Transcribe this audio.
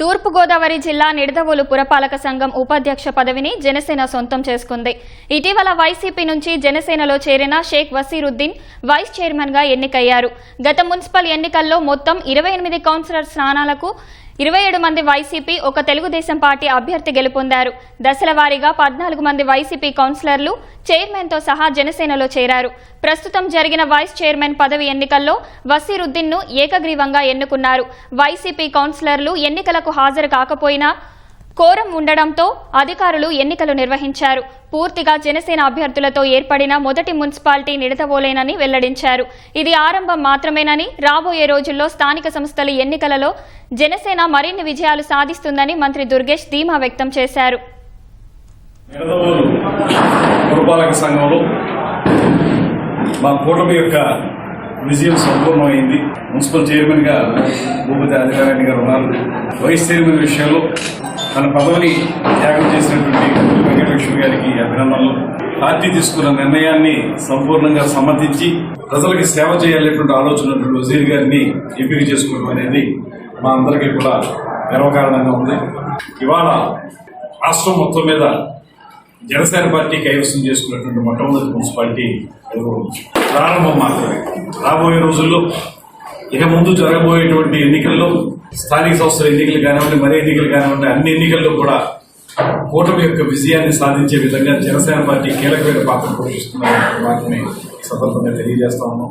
తూర్పుగోదావరి జిల్లా నిడదవోలు పురపాలక సంఘం ఉపాధ్యక్ష పదవిని జనసేన సొంతం చేసుకుంది. ఇటీవల వైసీపీ నుంచి జనసేనలో చేరిన షేక్ వసీరుద్దీన్ వైస్ చైర్మన్గా ఎన్నికయ్యారు. గత మున్సిపల్ ఎన్నికల్లో మొత్తం ఇరవై ఎనిమిది కౌన్సిలర్ స్థానాలకు ఇరవై ఏడు మంది వైసీపీ ఒక తెలుగుదేశం పార్టీ అభ్యర్థి గెలుపొందారు. దశల వారీగా పద్నాలుగు మంది వైసీపీ కౌన్సిలర్లు చైర్మన్తో సహా జనసేనలో చేరారు. ప్రస్తుతం జరిగిన వైస్ చైర్మన్ పదవి ఎన్నికల్లో వసీరుద్దీన్ను ఏకగ్రీవంగా ఎన్నుకున్నారు. వైసీపీ కౌన్సిలర్లు ఎన్నికలకు హాజరు కాకపోయినా కోరం ఉండడంతో అధికారులు ఎన్నికలు నిర్వహించారు. పూర్తిగా జనసేన అభ్యర్థులతో ఏర్పడిన మొదటి మున్సిపాలిటీ నిడతవోలేనని వెల్లడించారు. ఇది ఆరంభం మాత్రమేనని రాబోయే రోజుల్లో స్థానిక సంస్థల ఎన్నికలలో జనసేన మరిన్ని విజయాలు సాధిస్తుందని మంత్రి దుర్గేష్ ధీమా వ్యక్తం చేశారు. మా కూటమి యొక్క విజయం సంపూర్ణమైంది. మున్సిపల్ చైర్మన్గా భూపతి ఆదినారాయణ గారు ఉన్నారు. వైస్ చైర్మన్ విషయంలో తన పదవిని త్యాగం చేసినటువంటి వెంకటలక్ష్మి గారికి అభినందనలు. పార్టీ తీసుకున్న నిర్ణయాన్ని సంపూర్ణంగా సమర్థించి ప్రజలకి సేవ చేయాలనేటువంటి ఆలోచన వజీర్ గారిని ఎంపిక చేసుకోవడం అనేది మా అందరికీ కూడా గర్వకారణంగా ఉంది. ఇవాళ రాష్ట్రం మొత్తం మీద జనసేన పార్టీ కైవసం చేసుకున్నటువంటి మొట్టమొదటి మున్సిపాలిటీ ప్రారంభం మాత్రమే. రాబోయే రోజుల్లో ఇక ముందు జరగబోయేటువంటి ఎన్నికల్లో స్థానిక సంస్థల ఎన్నికలు కానివ్వండి మరే ఎన్నికలు కానివ్వండి అన్ని ఎన్నికల్లో కూడా కూటమి యొక్క విజయాన్ని సాధించే విధంగా జనసేన పార్టీ కీలకమైన పాత్ర పోషిస్తున్న వాటిని సందర్భంగా తెలియజేస్తా ఉన్నాం.